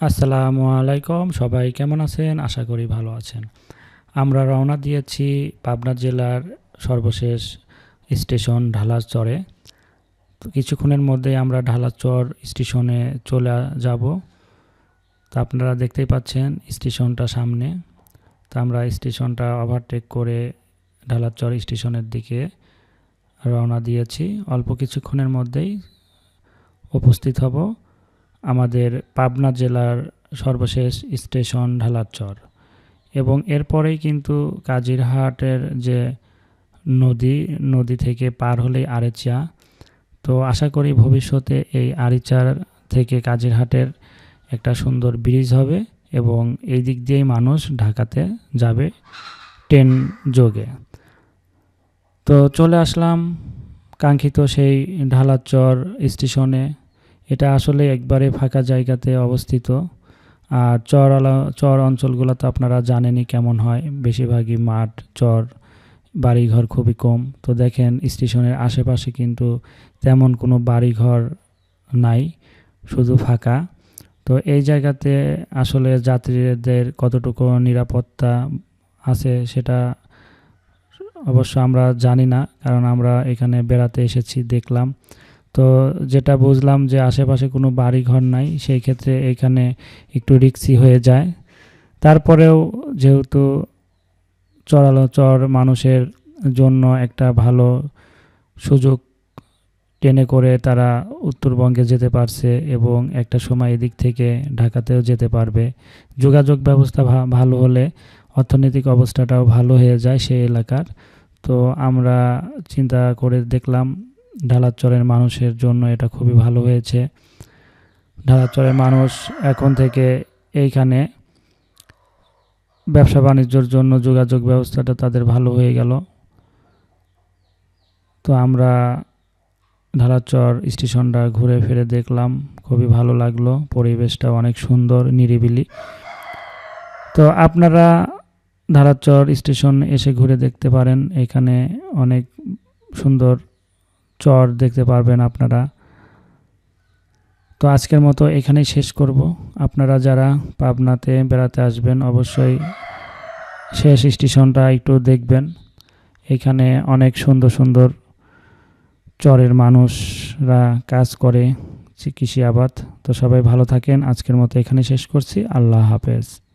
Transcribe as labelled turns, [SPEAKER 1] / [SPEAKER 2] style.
[SPEAKER 1] আসসালামু আলাইকুম, সবাই কেমন আছেন? আশা করি ভালো আছেন। আমরা রওনা দিয়েছি পাবনা জেলার সর্বশেষ স্টেশন ঢালাচরে কিছুক্ষণের মধ্যেই আমরা ঢালাচর স্টেশনে চলে যাব। তা আপনারা দেখতেই পাচ্ছেন স্টেশনটা সামনে। তো আমরা স্টেশনটা ওভারটেক করে ঢালাচর স্টেশনের দিকে রওনা দিয়েছি। অল্প কিছুক্ষণের মধ্যেই উপস্থিত হব। আমাদের পাবনা জেলার সর্বশেষ স্টেশন ঢালারচর এবং এরপরেই কিন্তু কাজিরহাটের যে নদী নদী থেকে পার হলেই আরেচা। তো আশা করি ভবিষ্যতে এই আরিচার থেকে কাজিরহাটের একটা সুন্দর ব্রিজ হবে এবং এই দিক দিয়েই মানুষ ঢাকাতে যাবে ট্রেন যোগে। তো চলে আসলাম কাঙ্ক্ষিত সেই ঢালাচর স্টেশনে। এটা আসলে একবারে ফাঁকা জায়গাতে অবস্থিত। আর চর চর অঞ্চলগুলো তো আপনারা জানেনই কেমন হয়। বেশিরভাগই মাঠ, চর, বাড়িঘর খুবই কম। তো দেখেন, স্টেশনের আশেপাশে কিন্তু তেমন কোনো বাড়িঘর নাই, শুধু ফাঁকা। তো এই জায়গাতে আসলে যাত্রীদের কতটুকু নিরাপত্তা আছে সেটা অবশ্য আমরা জানি না, কারণ আমরা এখানে বেড়াতে এসেছি, দেখলাম। তো যেটা বুঝলাম যে আশেপাশে কোনো বাড়ি ঘর নাই, সেই ক্ষেত্রে এখানে একটু রিক্সি হয়ে যায়। তারপরেও যেহেতু চড়ালো চর মানুষের জন্য একটা ভালো সুযোগ ট্রেনে করে তারা উত্তরবঙ্গে যেতে পারছে এবং একটা সময় এদিক থেকে ঢাকাতেও যেতে পারবে। যোগাযোগ ব্যবস্থা ভালো হলে অর্থনৈতিক অবস্থাটাও ভালো হয়ে যায় সেই এলাকার। তো আমরা চিন্তা করে দেখলাম ঢালাচরের মানুষের জন্য এটা খুবই ভালো হয়েছে। ঢালাচরের মানুষ এখন থেকে এইখানে ব্যবসা বাণিজ্যর জন্য যোগাযোগ ব্যবস্থাটা তাদের ভালো হয়ে গেল। তো আমরা ঢালাচর স্টেশনটা ঘুরে ফিরে দেখলাম, খুবই ভালো লাগল পরিবেশটা অনেক সুন্দর, নিরিবিলি। তো আপনারা ঢালাচর স্টেশন এসে ঘুরে দেখতে পারেন, এখানে অনেক সুন্দর চর দেখতে পারবেন আপনারা। তো আজকের মতো এখানেই শেষ করব। আপনারা যারা পাবনাতে বেড়াতে আসবেন, অবশ্যই শেষ স্টেশনটা একটু দেখবেন। এখানে অনেক সুন্দর সুন্দর চরের মানুষরা কাজ করে, কৃষি আবাদ। তো সবাই ভালো থাকেন। আজকের মতো এখানে শেষ করছি। আল্লাহ হাফেজ।